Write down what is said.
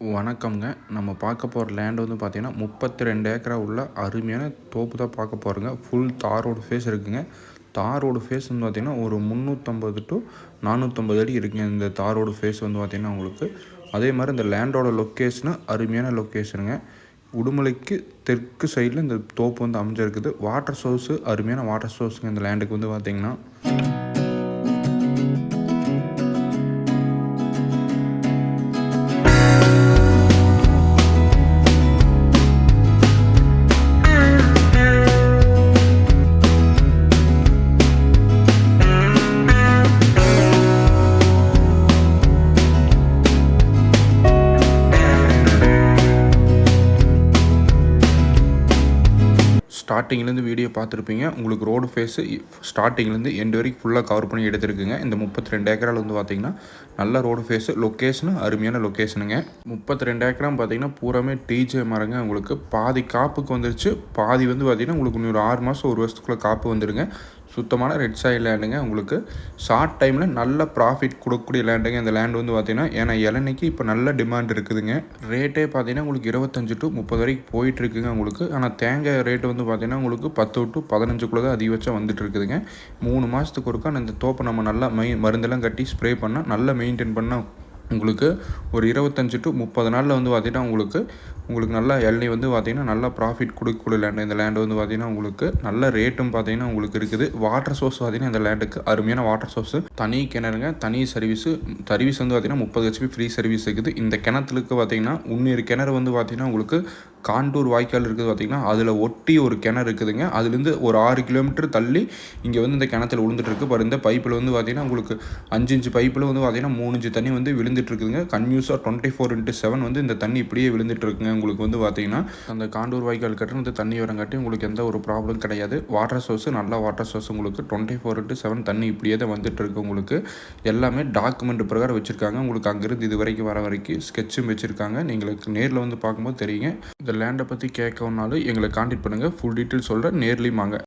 வணக்கம்ங்க. நம்ம பார்க்க போகிற லேண்ட் வந்து பார்த்திங்கன்னா முப்பத்தி ரெண்டு ஏக்கரா உள்ள அருமையான தோப்பு தான் பார்க்க போகிறோங்க ஃபுல் தார் ரோடு ஃபேஸ் இருக்குங்க. தார் ரோடு ஃபேஸ் வந்து பார்த்திங்கன்னா ஒரு முந்நூற்றம்பது டு நானூற்றம்பது அடி இருக்குங்க. இந்த தார் ரோடு ஃபேஸ் வந்து பார்த்திங்கன்னா உங்களுக்கு. அதே மாதிரி இந்த லேண்டோட லொக்கேஷனு அருமையான லொக்கேஷனுங்க உடுமலைக்கு தெற்கு சைடில் இந்த தோப்பு வந்து அமைஞ்சிருக்குது. வாட்டர் சோர்ஸு அருமையான வாட்டர் சோர்ஸுங்க இந்த லேண்டுக்கு வந்து பார்த்திங்கன்னா. ஸ்டார்டிங்லேருந்து வீடியோ பார்த்துருப்பீங்க. உங்களுக்கு ரோடு ஃபேஸு ஸ்டார்டிங்லேருந்து எண்டு வரைக்கும் ஃபுல்லாக கவர் பண்ணி எடுத்துருக்குங்க. இந்த முப்பத்தி ரெண்டு ஏக்கரால் வந்து பார்த்தீங்கன்னா நல்ல ரோடு ஃபேஸு லொக்கேஷனும் அருமையான லொக்கேஷனுங்க முப்பத்தி ரெண்டு ஏக்கராம் பார்த்தீங்கன்னா பூராமே டிஜே மரங்க. உங்களுக்கு பாதி காப்புக்கு வந்துருச்சு. பாதி வந்து பார்த்தீங்கன்னா உங்களுக்கு இன்னொரு ஆறு மாதம் ஒரு வருஷத்துக்குள்ளே காப்பு வந்துடுங்க சுத்தமான ரெட் சாயில் லேண்டுங்க உங்களுக்கு ஷார்ட் டைமில் நல்ல ப்ராஃபிட் கொடுக்கக்கூடிய லேண்டுங்க இந்த லேண்ட் வந்து பார்த்தீங்கன்னா ஏன்னா இளநிக்கு இப்போ நல்ல டிமாண்ட் இருக்குதுங்க. ரேட்டே பார்த்தீங்கன்னா உங்களுக்கு இருபத்தஞ்சு டு முப்பது வரைக்கும் போயிட்டுருக்குங்க உங்களுக்கு ஆனால் தேங்காய் ரேட்டு வந்து பார்த்தீங்கன்னா உங்களுக்கு பத்து டு பதினஞ்சுக்குள்ளே தான் அதிகபட்சம் வந்துட்டு இருக்குதுங்க மூணு மாதத்துக்கு ஒருக்கா இந்த தோப்பை நம்ம நல்லா மெய் மருந்தெல்லாம் கட்டி ஸ்ப்ரே பண்ணால் நல்லா மெயின்டைன் பண்ணால் உங்களுக்கு ஒரு இருபத்தஞ்சி டு முப்பது நாளில் வந்து பார்த்திங்கன்னா உங்களுக்கு உங்களுக்கு நல்லா இளநீ வந்து பார்த்திங்கன்னா நல்லா ப்ராஃபிட் கொடுக்கக்கூடிய லேண்டு இந்த லேண்டு வந்து பார்த்திங்கன்னா உங்களுக்கு நல்ல ரேட்டும் பார்த்திங்கன்னா உங்களுக்கு இருக்குது. வாட்டர் சோர்ஸ் பார்த்திங்கன்னா இந்த லேண்டுக்கு அருமையான வாட்டர் சோர்ஸு தனி கிணறுங்க தனி சர்வீஸு சர்வீஸ் வந்து பார்த்திங்கன்னா முப்பது ஹெச்பி ஃப்ரீ சர்வீஸ் இருக்குது. இந்த கிணத்துக்கு பார்த்திங்கன்னா இன்னொரு கிணறு வந்து பார்த்திங்கன்னா உங்களுக்கு காண்டூர் வாய்க்கால் இருக்குது பார்த்திங்கன்னா அதில் ஒட்டி ஒரு கிணறு இருக்குதுங்க. அதுலேருந்து ஒரு ஆறு கிலோமீட்டர் தள்ளி இங்கே வந்து இந்த கிணத்துல விழுந்துட்டுருக்கு பாரு இந்த பைப்பில் வந்து பார்த்திங்கன்னா உங்களுக்கு அஞ்சு இன்ச்சு பைப்பில் வந்து பார்த்திங்கன்னா மூணு இன்ச்சு தண்ணி வந்து விழுந்துட்டுருக்குதுங்க. கன்யூஸாக டுவெண்ட்டி ஃபோர் இன்ட்டு செவன் வந்து இந்த தண்ணி இப்படியே விழுந்துட்டுருக்குங்க உங்களுக்கு வந்து பார்த்திங்கன்னா. அந்த காண்டூர் வாய்க்கால் கட்டுற இந்த தண்ணி வரங்காட்டி உங்களுக்கு எந்த ஒரு ப்ராப்ளம் கிடையாது. வாட்டர் சோர்ஸ் நல்ல வாட்டர் சோர்ஸ் உங்களுக்கு. டுவெண்ட்டி ஃபோர் இன்ட்டு செவன் தண்ணி இப்படியே தான் வந்துட்டுருக்கு உங்களுக்கு. எல்லாமே டாக்குமெண்ட் பிரகாரம் வச்சுருக்காங்க. உங்களுக்கு அங்கேருந்து இது வரைக்கும் வர வரைக்கும் ஸ்கெட்சும் வச்சுருக்காங்க. நீங்களுக்கு நேரில் வந்து பார்க்கும்போது தெரியுங்க. இந்த லேண்டை பற்றி கேட்கணுன்னாலும் எங்களை காண்டாக்ட் பண்ணுங்கள் ஃபுல் டீட்டெயில் சொல்கிறேன் நேர்லேயும் வாங்க.